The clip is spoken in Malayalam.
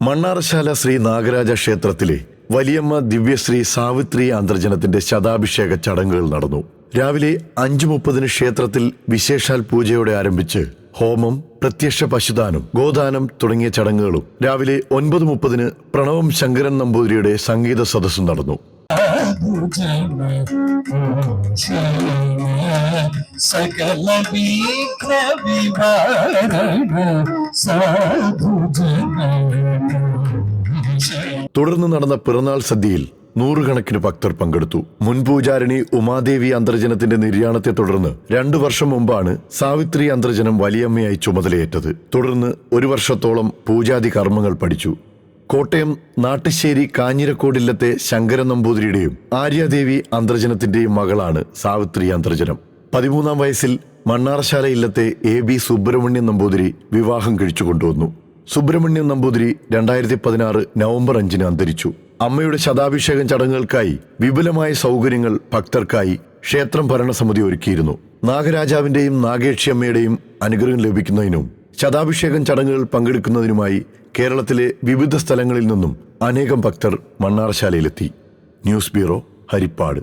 മണ്ണാറശാല ശ്രീ നാഗരാജ ക്ഷേത്രത്തിലെ വലിയമ്മ ദിവ്യശ്രീ സാവിത്രി അന്തർജനത്തിന്റെ ശതാഭിഷേക ചടങ്ങുകൾ നടന്നു. രാവിലെ അഞ്ചു മുപ്പതിന് ക്ഷേത്രത്തിൽ വിശേഷാൽ പൂജയോടെ ആരംഭിച്ച് ഹോമം പ്രത്യക്ഷ പശുദാനം ഗോദാനം തുടങ്ങിയ ചടങ്ങുകളും രാവിലെ ഒൻപത് മുപ്പതിന് പ്രണവം ശങ്കരൻ നമ്പൂതിരിയുടെ സംഗീത സദസ്സും നടന്നു. സകല സാധുജന തുടർന്ന് നടന്ന പിറന്നാൾ സദ്യയിൽ നൂറുകണക്കിന് ഭക്തർ പങ്കെടുത്തു. മുൻ പൂജാരിണി ഉമാദേവി അന്തർജനത്തിന്റെ നിര്യാണത്തെ തുടർന്ന് രണ്ടു വർഷം മുമ്പാണ് സാവിത്രി അന്തർജനം വലിയമ്മയായി ചുമതലയേറ്റത്. തുടർന്ന് ഒരു വർഷത്തോളം പൂജാതി കർമ്മങ്ങൾ പഠിച്ചു. കോട്ടയം നാട്ടുശ്ശേരി കാഞ്ഞിരക്കോടില്ലത്തെ ശങ്കര നമ്പൂതിരിയുടെയും ആര്യാദേവി അന്തർജനത്തിന്റെയും മകളാണ് സാവിത്രി അന്തർജനം. പതിമൂന്നാം വയസ്സിൽ മണ്ണാറശാല ഇല്ലത്തെ എ ബി സുബ്രഹ്മണ്യൻ നമ്പൂതിരി വിവാഹം കഴിച്ചു കൊണ്ടുവന്നു സുബ്രഹ്മണ്യൻ നമ്പൂതിരി രണ്ടായിരത്തി പതിനാറ് നവംബർ അഞ്ചിന് അന്തരിച്ചു. അമ്മയുടെ ശതാഭിഷേകം ചടങ്ങുകൾക്കായി വിപുലമായ സൗകര്യങ്ങൾ ഭക്തർക്കായി ക്ഷേത്രം ഭരണസമിതി ഒരുക്കിയിരുന്നു. നാഗരാജാവിന്റെയും നാഗേക്ഷിയമ്മയുടെയും അനുഗ്രഹം ലഭിക്കുന്നതിനും ശതാഭിഷേകം ചടങ്ങുകൾ പങ്കെടുക്കുന്നതിനുമായി കേരളത്തിലെ വിവിധ സ്ഥലങ്ങളിൽ നിന്നും അനേകം ഭക്തർ മണ്ണാറശാലയിലെത്തി ന്യൂസ് ബ്യൂറോ ഹരിപ്പാട്.